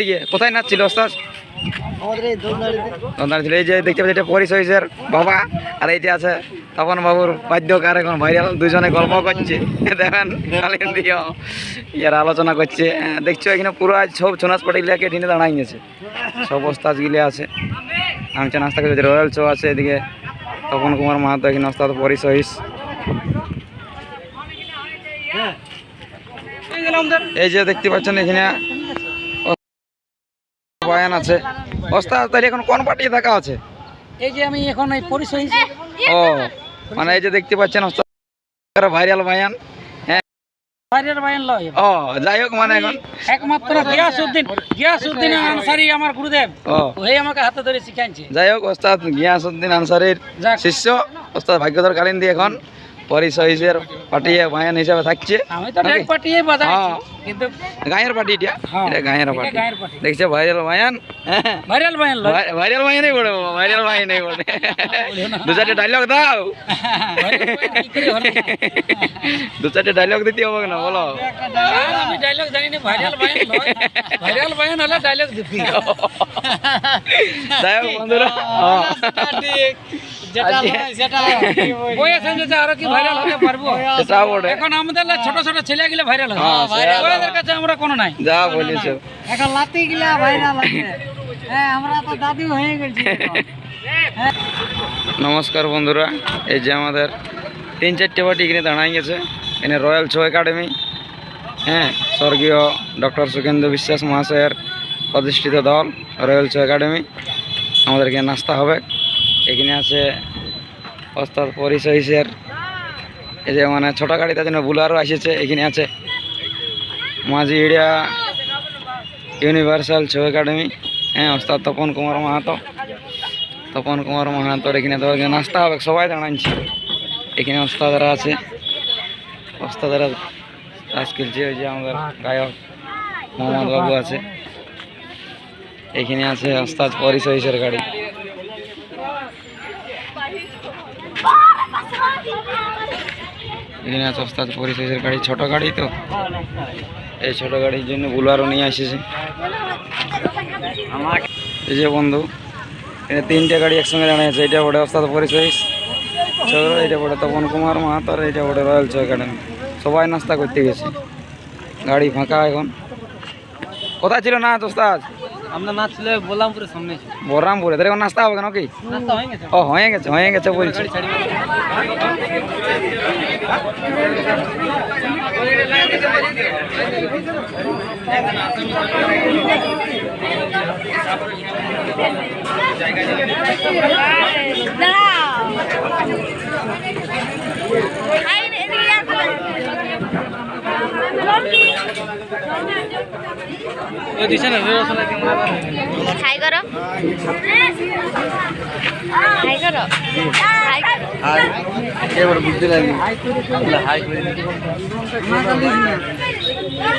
এদিকে কোথায় নাচছিল ওস্তাদ? এই ছিল এই যে দেখতে পাচ্ছি এটা পরিচয়ের বাবা আর এই যে আছে তপন বাবুর বাদ্যকার এখন ভাইরাল দুজনে গল্প করছে। দেখেন ইয়ার আলোচনা করছে। হ্যাঁ, দেখছ এখানে পুরো আজ সব ছোনাস পাটিলাকে টিনে দাঁড়াই গেছে। সব ওস্তাদ গিলে আছে। নামছে নাস্তা করছে রয়্যাল চো আছে এদিকে। তপন কুমার মাহাতো এখানে ওস্তাদ পরিচয় এই যে দেখতে পাচ্ছেন এখানে বয়ান আছে। ওস্তাদ তাহলে এখন কোন পার্টি থাকা আছে? এই যে আমি এখন এই পরিচয় ও মানে এই যে দেখতে পাচ্ছেন ওস্তাদ ভাইরাল বায়ান। মানে শিষ্য। ওস্তাদ ভাগ্যধর কালিন দিয়ে এখন। পরিচয়ের পাটিয়ে বায়ান হিসাবে থাকছে। হ্যাঁ। কিন্তু গাঁয়ের এটা? হ্যাঁ, এটা গাঁয়ের পাটি দেখছে ভাইরাল বায়ান? ভাইরাল লয়। ভাইরাল বায়ানই ভাইরাল বায়ানই দু চারটে ডায়লগ দাও? দু চারটে ডায়লগ দিতে হবে না বলো। আমি ডায়লগ জানি না ভাইরাল লয়। ভাইরাল হলে ডায়লগ দিবি। যাই হোক বন্ধুরা যেটা লয় সেটা বয়স হয়েছে আরও কি ভাইরাল হতে পারব? এখন আমাদের ছোট ছোট ছেলে গিলে ভাইরাল হয়। হ্যাঁ, কাছে আমরা কোনো নাই। যা বলেছ। এখন লাতি গিলা ভাইরাল হ্যাঁ আমরা তো দাদি হয়ে গেছি। নমস্কার বন্ধুরা এই যে আমাদের তিন চারটে পার্টি এখানে দাঁড়াই গেছে। এখানে রয়্যাল শো একাডেমি হ্যাঁ স্বর্গীয় ডক্টর সুখেন্দু বিশ্বাস মহাশয়ের প্রতিষ্ঠিত দল রয়্যাল শো একাডেমি আমাদেরকে নাস্তা হবে। এখানে আছে ওস্তাদ পরিচয়ের এই যে মানে ছোটো গাড়িতে জন্য বুলারও এসেছে এখানে আছে মাঝি এরিয়া ইউনিভার্সাল ছো একাডেমি। হ্যাঁ ওস্তাদ তপন কুমার মাহাতো। তপন কুমার মাহাতোর এখানে তো নাস্তা হবে, সবাই জানাচ্ছি এখানে ওস্তাদরা আছে। ওস্তাদরা কাজ খেলছে যে আমাদের গায়ক মোহাম্মদ বাবু আছে। এখানে আছে ওস্তাদ পরিচয়ের গাড়ি। এখানে ওস্তাদ পরিচয়ের গাড়ি, ছোট গাড়ি তো। এই ছোট গাড়ির জন্য বুলারও নিয়ে এসেছে এই যে বন্ধু, এখানে তিনটে গাড়ি একসঙ্গে দাঁড়িয়ে আছে। এটা বড় পরিচয় চৌর এটা বড় তপন কুমার মাহাতো আর এটা বড় রয়্যাল চৌ একাডেমি। সবাই নাস্তা করতে গেছে। গাড়ি ফাঁকা এখন। কোথায় ছিল না ওস্তাদ? আমরা নাচ ছিল বোলামপুরের সামনে বহরামপুরে তাহলে নাস্তা হবে কেন কি নাস্তা হয়ে গেছে। ও হয়ে গেছে হয়ে গেছে বলছি। ওই দিশে না হাই করো হাই করো হাই হাই এবার বুঝতে লাগলি হাই করে